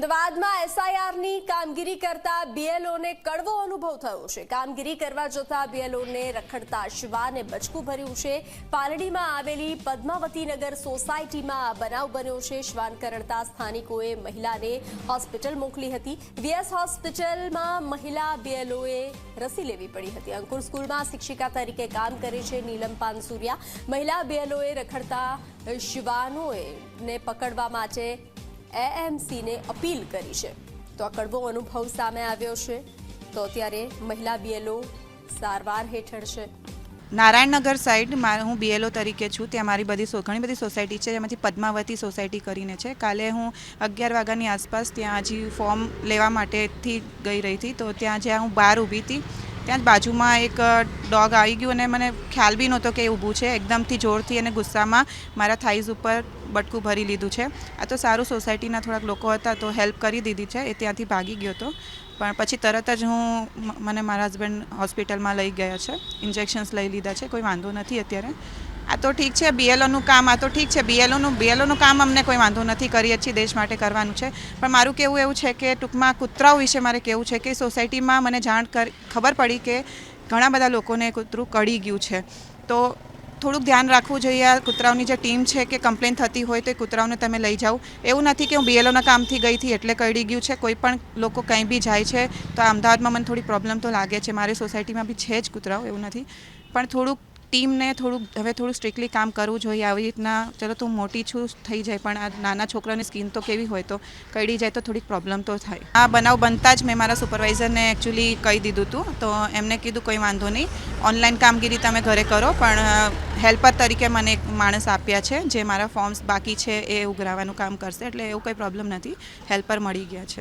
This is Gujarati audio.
અમદાવાદમાં એસઆઈઆરની કામગીરી કરતા બીએલઓને કડવો અનુભવ થયો છે. કામગીરી કરવા જતા બીએલઓને રખડતા શિવાને બચકું ભર્યું છે. પાલડીમાં આવેલી પદ્માવતી નગર સોસાયટીમાં બનાવ બન્યો છે. શ્વાન કરડતા સ્થાનિકોએ મહિલાને હોસ્પિટલ મોકલી હતી. વીએસ હોસ્પિટલમાં મહિલા બીએલઓએ રસી લેવી પડી હતી. અંકુર સ્કૂલમાં શિક્ષિકા તરીકે કામ કરે છે નીલમ પાનસુરિયા. મહિલા બીએલઓએ રખડતા શિવાનોએ ને પકડવા માટે એએમસીને અપીલ કરી છે. તો આ કડવો અનુભવ સામે આવ્યો છે. તો અત્યારે મહિલા બીએલઓ સારવાર હેઠળ છે. નારાયણનગર સાઈડ હું બીએલઓ તરીકે છું. ત્યાં મારી બધી ઘણી બધી સોસાયટી છે. જેમાંથી પદ્માવતી સોસાયટી કરીને છે. કાલે હું અગિયાર વાગ્યાની આસપાસ ત્યાં હજી ફોર્મ લેવા માટેથી ગઈ રહી હતી. તો ત્યાં જ્યાં હું બહાર ઊભી હતી ત્યાં જ બાજુમાં એક ડોગ આવી ગયું અને મને ખ્યાલ બી નહોતો કે એ ઊભું છે. એકદમથી જોરથી અને ગુસ્સામાં મારા થાઈઝ ઉપર બટકું ભરી લીધું છે. આ તો સારું સોસાયટીના થોડાક લોકો હતા તો હેલ્પ કરી દીધી છે. એ ત્યાંથી ભાગી ગયો હતો પણ પછી તરત જ હું મને મારા હસબન્ડ હોસ્પિટલમાં લઈ ગયા છે. ઇન્જેક્શન્સ લઈ લીધા છે. કોઈ વાંધો નથી અત્યારે. આ તો ઠીક છે બીએલઓનું કામ, આ તો ઠીક છે બીએલઓનું બીએલઓનું કામ અમને કોઈ વાંધો નથી કરીએ છીએ દેશ માટે કરવાનું છે. પણ મારું કહેવું એવું છે કે ટૂંકમાં કૂતરાઓ વિશે મારે કહેવું છે કે સોસાયટીમાં મને જાણ ખબર પડી કે ઘણા બધા લોકોને કૂતરું કડી ગયું છે. તો થોડુંક ધ્યાન રાખવું જોઈએ આ કૂતરાઓની જે ટીમ છે કે કમ્પ્લેન થતી હોય તો એ કૂતરાઓને તમે લઈ જાઓ. એવું નથી કે હું બીએલઓના કામથી ગઈ હતી એટલે કડી ગયું છે. કોઈ પણ લોકો કંઈ બી જાય છે તો અમદાવાદમાં મને થોડી પ્રોબ્લેમ તો લાગે છે. મારી સોસાયટીમાં બી છે જ કૂતરાઓ, એવું નથી. પણ થોડુંક ટીમને થોડુંક, હવે થોડું સ્ટ્રિક્ટલી કામ કરવું જોઈએ, આવી રીતના ચલો તું મોટી છું, થઈ જાય, પણ આ નાના છોકરાની સ્કિન તો કેવી હોય તો કડી જાય તો થોડીક પ્રોબ્લેમ તો થાય. આ બનાવ બનતા જ મેં મારા સુપરવાઇઝરને એકચ્યુઅલી કહી દીધું હતું તો એમને કીધું કોઈ વાંધો નહીં. ઓનલાઈન કામગીરી તમે ઘરે કરો, પણ હેલ્પર તરીકે મને એક માણસ આપ્યા છે, જે મારા ફોર્મ્સ બાકી છે, એ ઉઘરાવવાનું કામ કરશે, એટલે એવું કંઈ પ્રોબ્લેમ નથી. હેલ્પર મળી ગયા છે.